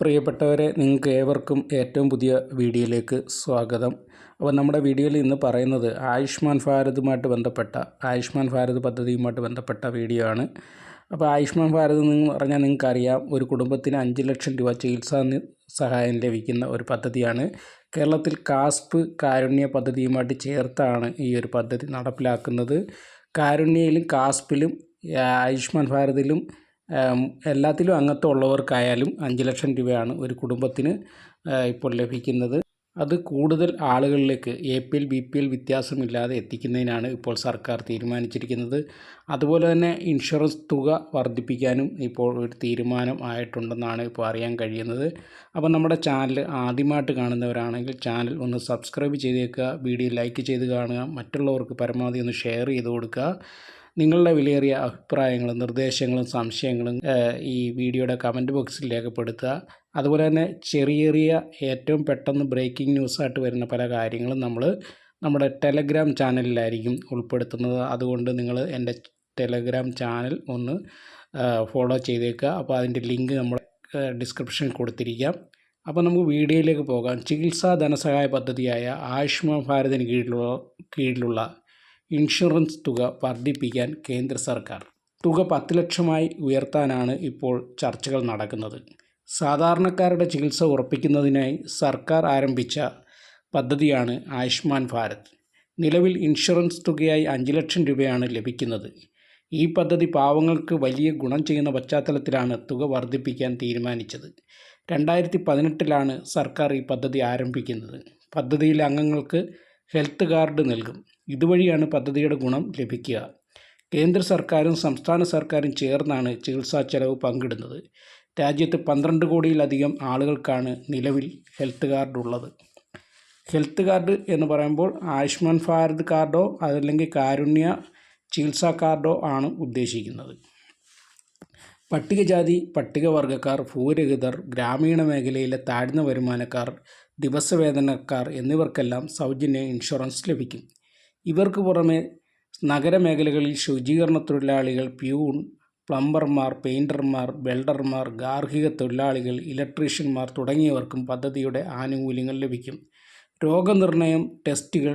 പ്രിയപ്പെട്ടവരെ നിങ്ങൾക്ക് ഏവർക്കും ഏറ്റവും പുതിയ വീഡിയോയിലേക്ക് സ്വാഗതം. അപ്പോൾ നമ്മുടെ വീഡിയോയിൽ ഇന്ന് പറയുന്നത് ആയുഷ്മാൻ ഭാരതുമായിട്ട് ബന്ധപ്പെട്ട ആയുഷ്മാൻ ഭാരത് പദ്ധതിയുമായിട്ട് ബന്ധപ്പെട്ട വീഡിയോ ആണ്. അപ്പോൾ ആയുഷ്മാൻ ഭാരത് എന്ന് പറഞ്ഞാൽ നിങ്ങൾക്കറിയാം ഒരു കുടുംബത്തിന് അഞ്ച് ലക്ഷം രൂപ ചികിത്സാ സഹായം ലഭിക്കുന്ന ഒരു പദ്ധതിയാണ്. കേരളത്തിൽ കാസ്പ് കാരുണ്യ പദ്ധതിയുമായിട്ട് ചേർത്താണ് ഈ ഒരു പദ്ധതി നടപ്പിലാക്കുന്നത്. കാരുണ്യയിലും കാസ്പിലും ആയുഷ്മാൻ ഭാരതിലും എല്ലാത്തിലും അംഗത്വം ഉള്ളവർക്കായാലും അഞ്ച് ലക്ഷം രൂപയാണ് ഒരു കുടുംബത്തിന് ഇപ്പോൾ ലഭിക്കുന്നത്. അത് കൂടുതൽ ആളുകളിലേക്ക് A P L B P L വ്യത്യാസമില്ലാതെ എത്തിക്കുന്നതിനാണ് ഇപ്പോൾ സർക്കാർ തീരുമാനിച്ചിരിക്കുന്നത്. അതുപോലെ തന്നെ ഇൻഷുറൻസ് തുക വർദ്ധിപ്പിക്കാനും ഇപ്പോൾ ഒരു തീരുമാനം ആയിട്ടുണ്ടെന്നാണ് ഇപ്പോൾ അറിയാൻ കഴിയുന്നത്. അപ്പോൾ നമ്മുടെ ചാനൽ ആദ്യമായിട്ട് കാണുന്നവരാണെങ്കിൽ ചാനൽ ഒന്ന് സബ്സ്ക്രൈബ് ചെയ്തേക്കുക വീഡിയോ ലൈക്ക് ചെയ്ത് കാണുക മറ്റുള്ളവർക്ക് പരമാവധി ഒന്ന് ഷെയർ ചെയ്ത് കൊടുക്കുക. നിങ്ങളുടെ വിലയേറിയ അഭിപ്രായങ്ങളും നിർദ്ദേശങ്ങളും സംശയങ്ങളും ഈ വീഡിയോയുടെ കമന്റ് ബോക്സിൽ രേഖപ്പെടുത്തുക. അതുപോലെ തന്നെ ചെറിയ ചെറിയ ഏറ്റവും പെട്ടെന്ന് ബ്രേക്കിംഗ് ന്യൂസായിട്ട് വരുന്ന പല കാര്യങ്ങളും നമ്മൾ നമ്മുടെ ടെലഗ്രാം ചാനലിലായിരിക്കും ഉൾപ്പെടുത്തുന്നത്. അതുകൊണ്ട് നിങ്ങൾ എന്റെ ടെലഗ്രാം ചാനൽ ഒന്ന് ഫോളോ ചെയ്തേക്കുക. അപ്പോൾ അതിന്റെ ലിങ്ക് നമ്മൾ ഡിസ്ക്രിപ്ഷനിൽ കൊടുത്തിരിക്കാം. അപ്പോൾ നമുക്ക് വീഡിയോയിലേക്ക് പോകാം. ചികിത്സാ ധനസഹായ പദ്ധതിയായ ആയുഷ്മാൻ ഭാരതിന് കീഴിലുള്ള കീഴിലുള്ള ഇൻഷുറൻസ് തുക വർദ്ധിപ്പിക്കാൻ കേന്ദ്ര സർക്കാർ. തുക പത്ത് ലക്ഷമായി ഉയർത്താനാണ് ഇപ്പോൾ ചർച്ചകൾ നടക്കുന്നത്. സാധാരണക്കാരുടെ ചികിത്സ ഉറപ്പിക്കുന്നതിനായി സർക്കാർ ആരംഭിച്ച പദ്ധതിയാണ് ആയുഷ്മാൻ ഭാരത്. നിലവിൽ ഇൻഷുറൻസ് തുകയായി അഞ്ച് ലക്ഷം രൂപയാണ് ലഭിക്കുന്നത്. ഈ പദ്ധതി പാവങ്ങൾക്ക് വലിയ ഗുണം ചെയ്യുന്ന പശ്ചാത്തലത്തിലാണ് തുക വർദ്ധിപ്പിക്കാൻ തീരുമാനിച്ചത്. രണ്ടായിരത്തി പതിനെട്ടിലാണ് സർക്കാർ ഈ പദ്ധതി ആരംഭിക്കുന്നത്. പദ്ധതിയിലെ അംഗങ്ങൾക്ക് ഹെൽത്ത് കാർഡ് നൽകും. ഇതുവഴിയാണ് പദ്ധതിയുടെ ഗുണം ലഭിക്കുക. കേന്ദ്ര സർക്കാരും സംസ്ഥാന സർക്കാരും ചേർന്നാണ് ചികിത്സാ ചെലവ് പങ്കിടുന്നത്. രാജ്യത്ത് പന്ത്രണ്ട് കോടിയിലധികം ആളുകൾക്കാണ് നിലവിൽ ഹെൽത്ത് കാർഡ് ഉള്ളത് ഹെൽത്ത് കാർഡ് എന്ന് പറയുമ്പോൾ ആയുഷ്മാൻ ഭാരത് കാർഡോ അതല്ലെങ്കിൽ കാരുണ്യ ചികിത്സാ കാർഡോ ആണ് ഉദ്ദേശിക്കുന്നത്. പട്ടികജാതി പട്ടികവർഗക്കാർ ഭൂരഹിതർ ഗ്രാമീണ മേഖലയിലെ താഴ്ന്ന വരുമാനക്കാർ ദിവസവേതനക്കാർ എന്നിവർക്കെല്ലാം സൗജന്യ ഇൻഷുറൻസ് ലഭിക്കും. ഇവർക്ക് പുറമെ നഗരമേഖലകളിൽ ശുചീകരണ തൊഴിലാളികൾ പ്യൂൺ പ്ലംബർമാർ പെയിന്റർമാർ വെൽഡർമാർ ഗാർഹിക തൊഴിലാളികൾ ഇലക്ട്രീഷ്യന്മാർ തുടങ്ങിയവർക്കും പദ്ധതിയുടെ ആനുകൂല്യങ്ങൾ ലഭിക്കും. രോഗനിർണയം ടെസ്റ്റുകൾ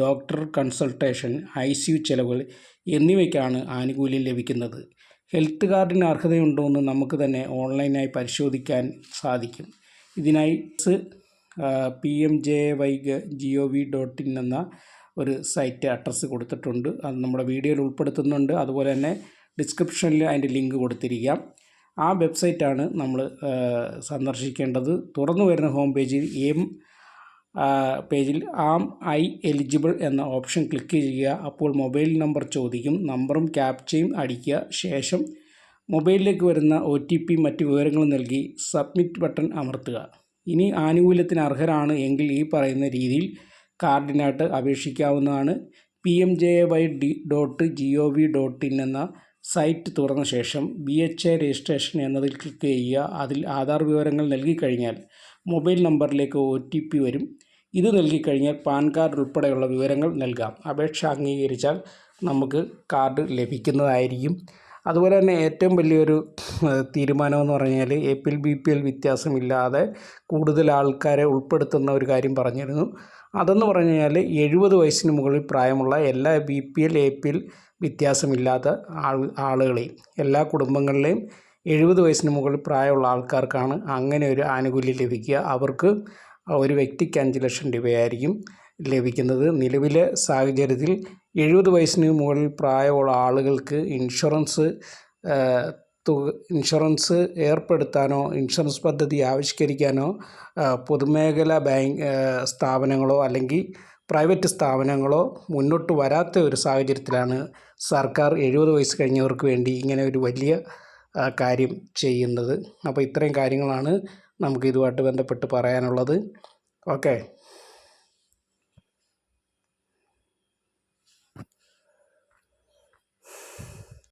doctor consultation I C U ചെലവുകൾ എന്നിവയ്ക്കാണ് ആനുകൂല്യം ലഭിക്കുന്നത്. ഹെൽത്ത് കാർഡിന് അർഹതയുണ്ടോ എന്ന് നമുക്ക് തന്നെ ഓൺലൈനായി പരിശോധിക്കാൻ സാധിക്കും. ഇതിനായി P M J Y G O V dot in എന്ന ഒരു സൈറ്റ് അഡ്രസ്സ് കൊടുത്തിട്ടുണ്ട്. അത് നമ്മുടെ വീഡിയോയിൽ ഉൾപ്പെടുത്തുന്നുണ്ട്. അതുപോലെ തന്നെ ഡിസ്ക്രിപ്ഷനിൽ അതിന്റെ ലിങ്ക് കൊടുത്തിരിക്കാം. ആ വെബ്സൈറ്റാണ് നമ്മൾ സന്ദർശിക്കേണ്ടത്. തുറന്നു വരുന്ന ഹോം പേജിൽ എം പേജിൽ ആം ഐ എലിജിബിൾ എന്ന ഓപ്ഷൻ ക്ലിക്ക് ചെയ്യുക. അപ്പോൾ മൊബൈൽ നമ്പർ ചോദിക്കും. നമ്പറും ക്യാപ്ചയും അടിക്കുക. ശേഷം മൊബൈലിലേക്ക് വരുന്ന ഒ ടി പി മറ്റ് വിവരങ്ങളും നൽകി സബ്മിറ്റ് ബട്ടൺ അമർത്തുക. ഇനി ആനുകൂല്യത്തിന് അർഹരാണ് എങ്കിൽ ഈ പറയുന്ന രീതിയിൽ കാർഡിനായിട്ട് അപേക്ഷിക്കാവുന്നതാണ്. P M J A Y dot G O V dot in in എന്ന സൈറ്റ് തുറന്ന ശേഷം ബി എച്ച് എ രജിസ്ട്രേഷൻ എന്നതിൽ ക്ലിക്ക് ചെയ്യുക. അതിൽ ആധാർ വിവരങ്ങൾ നൽകിക്കഴിഞ്ഞാൽ മൊബൈൽ നമ്പറിലേക്ക് ഒ ടി പി വരും. ഇത് നൽകിക്കഴിഞ്ഞാൽ പാൻ കാർഡ് ഉൾപ്പെടെയുള്ള വിവരങ്ങൾ നൽകാം. അപേക്ഷ അംഗീകരിച്ചാൽ നമുക്ക് കാർഡ് ലഭിക്കുന്നതായിരിക്കും. അതുപോലെ തന്നെ ഏറ്റവും വലിയൊരു തീരുമാനമെന്ന് പറഞ്ഞാൽ A P L B P L വ്യത്യാസമില്ലാതെ കൂടുതൽ ആൾക്കാരെ ഉൾപ്പെടുത്തുന്ന ഒരു കാര്യം പറഞ്ഞിരുന്നു. അതെന്ന് പറഞ്ഞു കഴിഞ്ഞാൽ എഴുപത് വയസ്സിന് മുകളിൽ പ്രായമുള്ള എല്ലാ B P L A P L വ്യത്യാസമില്ലാത്ത ആൾ ആളുകളെയും എല്ലാ കുടുംബങ്ങളിലെയും എഴുപത് വയസ്സിന് മുകളിൽ പ്രായമുള്ള ആൾക്കാർക്കാണ് അങ്ങനെ ഒരു ആനുകൂല്യം ലഭിക്കുക. അവർക്ക് ഒരു വ്യക്തിക്ക് അഞ്ച് ലക്ഷം രൂപയായിരിക്കും. ലഭിക്കുന്നത്. നിലവിലെ സാഹചര്യത്തിൽ എഴുപത് വയസ്സിന് മുകളിൽ പ്രായമുള്ള ആളുകൾക്ക് ഇൻഷുറൻസ് തുക ഇൻഷുറൻസ് ഏർപ്പെടുത്താനോ ഇൻഷുറൻസ് പദ്ധതി ആവിഷ്കരിക്കാനോ പൊതുമേഖല ബാങ്ക് സ്ഥാപനങ്ങളോ അല്ലെങ്കിൽ പ്രൈവറ്റ് സ്ഥാപനങ്ങളോ മുന്നോട്ട് വരാത്ത ഒരു സാഹചര്യത്തിലാണ് സർക്കാർ എഴുപത് വയസ്സ് കഴിഞ്ഞവർക്ക് വേണ്ടി ഇങ്ങനെ ഒരു വലിയ കാര്യം ചെയ്യുന്നത്. അപ്പോൾ ഇത്രയും കാര്യങ്ങളാണ് നമുക്ക് ഇതുമായിട്ട് ബന്ധപ്പെട്ട് പറയാനുള്ളത്. ഓക്കെ.